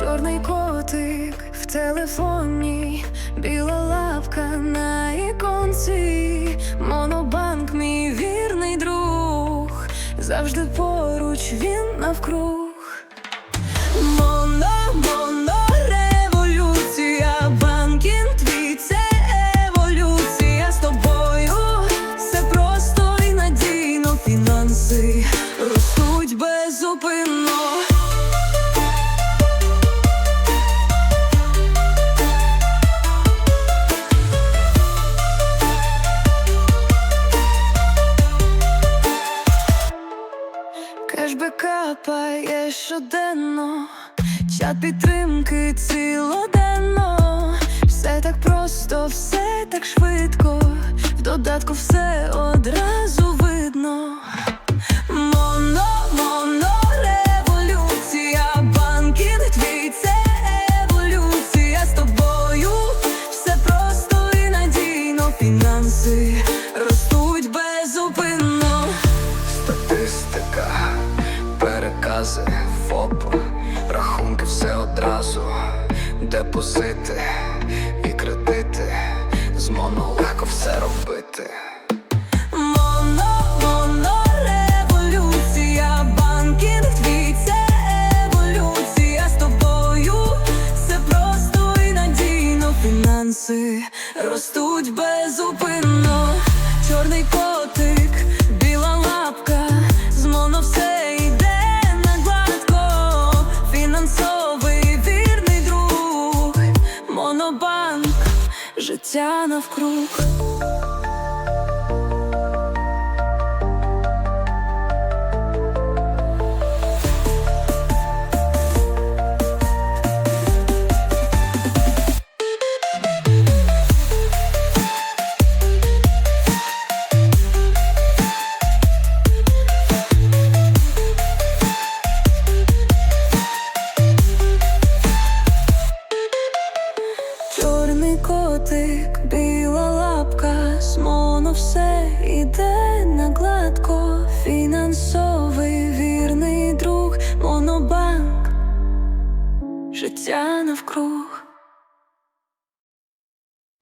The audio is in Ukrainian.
Чорний котик в телефоні, біла лапка на іконці, монобанк, мій вірний друг, завжди поруч він навкруг. Кешбек капає щоденно, чат підтримки цілоденно. Все так просто, все так швидко. В додатку все одразу перекази, ФОП, рахунки все одразу, депозити і кредити, з робити. Моно, тобою. Все фінанси ростуть безупинно. Чорний котик, життя навкруг. життя навкруг.